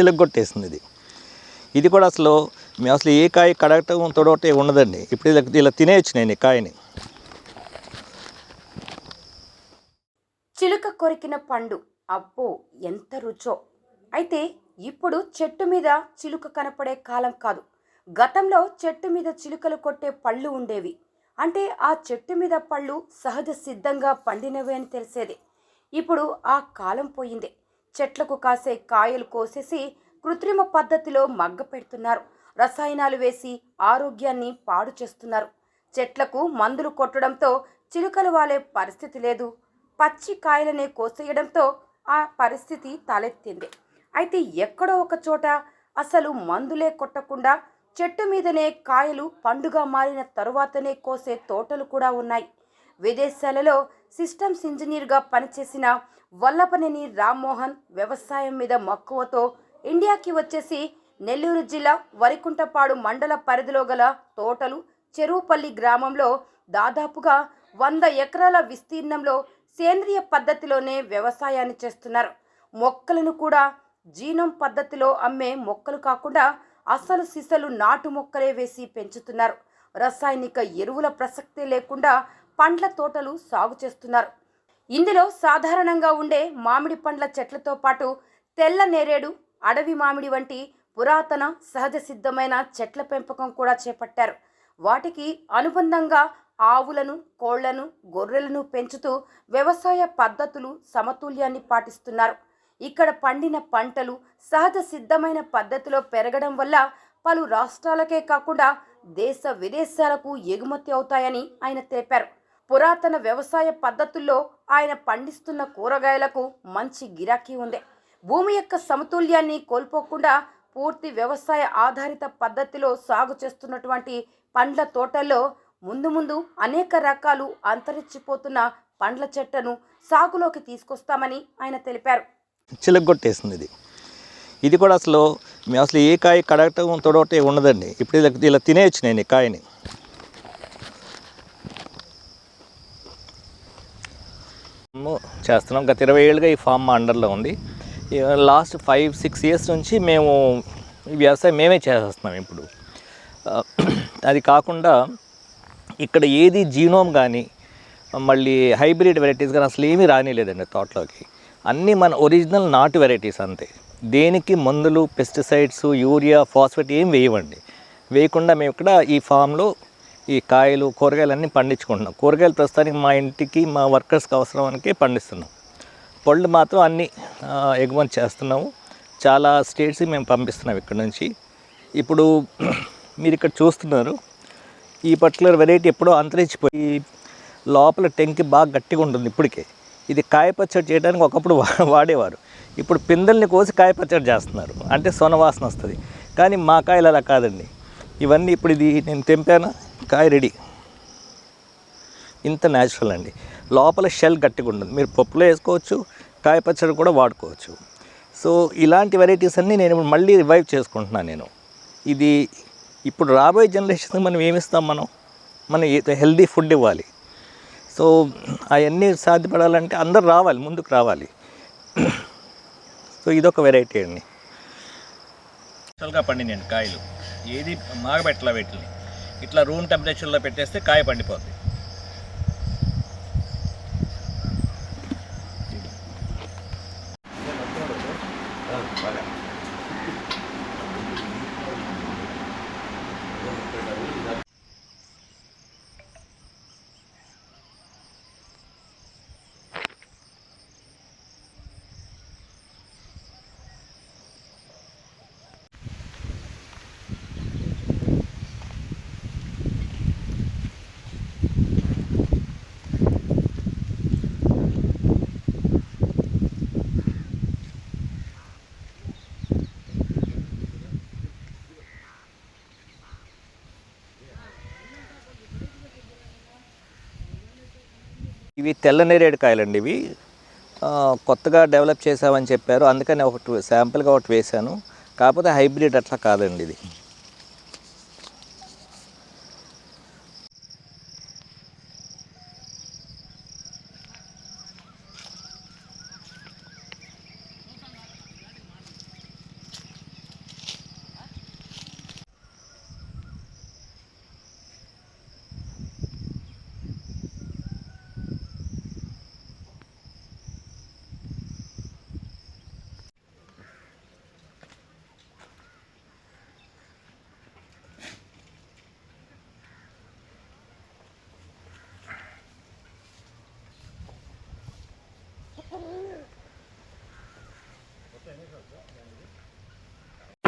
చిలగొట్టేసింది ఇది. ఇది కూడా అసలు మేము అసలు ఏ కాయ కడగటం తొడవటం ఉండదండి. ఇప్పుడు ఇలా ఇలా తినేయచ్చు నేను ఈ కాయని. చిలుక కొరికిన పండు. అబ్బో ఎంత రుచో. అయితే ఇప్పుడు చెట్టు మీద చిలుక కనపడే కాలం కాదు. గతంలో చెట్టు మీద చిలుకలు కొట్టే పళ్ళు ఉండేవి. అంటే ఆ చెట్టు మీద పళ్ళు సహజ సిద్ధంగా పండినవి అని తెలిసేది. ఇప్పుడు ఆ కాలం పోయింది. చెట్లకు కాసే కాయలు కోసేసి కృత్రిమ పద్ధతిలో మగ్గ పెడుతున్నారు. రసాయనాలు వేసి ఆరోగ్యాన్ని పాడు చేస్తున్నారు. చెట్లకు మందులు కొట్టడంతో చిలుకలు వాలే పరిస్థితి లేదు. పచ్చి కాయలనే కోసేయడంతో ఆ పరిస్థితి తలెత్తింది. అయితే ఎక్కడో ఒక చోట అసలు మందులే కొట్టకుండా చెట్టు మీదనే కాయలు పండుగ మారిన తరువాతనే కోసే తోటలు కూడా ఉన్నాయి. విదేశాలలో సిస్టమ్స్ ఇంజనీర్గా పనిచేసిన వల్లపనేని రామ్మోహన్ వ్యవసాయం మీద మక్కువతో ఇండియాకి వచ్చేసి నెల్లూరు జిల్లా వరికుంటపాడు మండల పరిధిలో గల తోటలు చెరువుపల్లి గ్రామంలో దాదాపుగా వంద ఎకరాల విస్తీర్ణంలో సేంద్రియ పద్ధతిలోనే వ్యవసాయాన్ని చేస్తున్నారు. మొక్కలను కూడా జీనం పద్ధతిలో అమ్మే మొక్కలు కాకుండా అసలు సిసలు నాటు మొక్కలే వేసి పెంచుతున్నారు. రసాయనిక ఎరువుల ప్రసక్తే లేకుండా పండ్ల తోటలు సాగు చేస్తున్నారు. ఇందులో సాధారణంగా ఉండే మామిడి పండ్ల చెట్లతో పాటు తెల్ల నేరేడు అడవి మామిడి వంటి పురాతన సహజ సిద్ధమైన చెట్ల పెంపకం కూడా చేపట్టారు. వాటికి అనుబంధంగా ఆవులను కోళ్ళను గొర్రెలను పెంచుతూ వ్యవసాయ పద్ధతులు సమతుల్యాన్ని పాటిస్తున్నారు. ఇక్కడ పండిన పంటలు సహజ సిద్ధమైన పద్ధతిలో పెరగడం వల్ల పలు రాష్ట్రాలకే కాకుండా దేశ విదేశాలకు ఎగుమతి అవుతాయని ఆయన తెలిపారు. పురాతన వ్యవసాయ పద్ధతుల్లో ఆయన పండిస్తున్న కూరగాయలకు మంచి గిరాకీ ఉంది. భూమి యొక్క సమతుల్యాన్ని కోల్పోకుండా పూర్తి వ్యవసాయ ఆధారిత పద్ధతిలో సాగు చేస్తున్నటువంటి పండ్ల తోటల్లో ముందు ముందు అనేక రకాలు అంతరించిపోతున్న పండ్ల చెట్లను సాగులోకి తీసుకొస్తామని ఆయన తెలిపారు. చిలగొట్టేసింది ఇది. ఇది కూడా అసలు మేము అసలు ఏ కాయ కడగటం తొడవటే ఉండదండి. ఇప్పుడు ఇలా ఇలా తినేయచ్చు నేను ఈ కాయని. చేస్తున్నాం. గత ఇరవై ఏళ్ళుగా ఈ ఫామ్ మా అండర్లో ఉంది. లాస్ట్ ఫైవ్ సిక్స్ ఇయర్స్ నుంచి మేము ఈ వ్యవసాయం మేమే చేసేస్తున్నాం ఇప్పుడు. అది కాకుండా ఇక్కడ ఏది జీనోమ్ కానీ మళ్ళీ హైబ్రిడ్ వెరైటీస్ కానీ అసలు ఏమీ రానిలేదండి తోటలోకి. అన్నీ మన ఒరిజినల్ నాటు వెరైటీస్ అంతే. దేనికి మందులు పెస్టిసైడ్స్ యూరియా ఫాస్ఫేట్ ఏం వేయవండి. వేయకుండా మేము ఇక్కడ ఈ ఫామ్లో ఈ కాయలు కూరగాయలు అన్నీ పండించుకుంటున్నాం. కూరగాయలు ప్రస్తుతానికి మా ఇంటికి మా వర్కర్స్కి అవసరానికి పండిస్తున్నాం. పళ్ళు మాత్రం అన్నీ ఎగుమతి చేస్తున్నాము. చాలా స్టేట్స్ మేము పంపిస్తున్నాం ఇక్కడ నుంచి. ఇప్పుడు మీరు ఇక్కడ చూస్తున్నారు. ఈ పర్టికులర్ వెరైటీ ఎప్పుడో అంతరించిపోయి లోపల టెంకి బాగా గట్టిగా ఉంటుంది ఇప్పటికే. ఇది కాయ పచ్చడి చేయడానికి ఒకప్పుడు వా- వాడేవారు. ఇప్పుడు పిందెల్ని కోసి కాయపచ్చడి చేస్తున్నారు. అంటే సొనవాసన వస్తుంది. కానీ మా కాయలు అలా కాదండి. ఇవన్నీ ఇప్పుడు ఇది నేను తెంపాను? కాయ రెడీ. ఇంత న్యాచురల్ అండి. లోపల షెల్ గట్టిగా ఉంటుంది. మీరు పప్పులో వేసుకోవచ్చు కాయ పచ్చడి కూడా వాడుకోవచ్చు. సో ఇలాంటి వెరైటీస్ అన్నీ నేను ఇప్పుడు మళ్ళీ రివైవ్ చేసుకుంటున్నాను నేను. ఇది ఇప్పుడు రాబోయే జనరేషన్ మనం ఏమిస్తాం మనం? మనం హెల్దీ ఫుడ్ ఇవ్వాలి. సో అవన్నీ సాధ్యపడాలంటే అందరు రావాలి ముందుకు రావాలి. సో ఇదొక వెరైటీ అండి. యాక్చువల్గా నేను కాయలు. ఏది మాగబెట్టలా వీటిని? ఇట్లా రూమ్ టెంపరేచర్లో పెట్టేస్తే కాయ పండిపోద్ది. ఇవి తెల్ల నేరేడు కాయలండి ఇవి. కొత్తగా డెవలప్ చేసామని చెప్పారు. అందుకని ఒకటి శాంపుల్గా ఒకటి వేశాను. కాకపోతే హైబ్రిడ్ అట్లా కాదండి ఇది.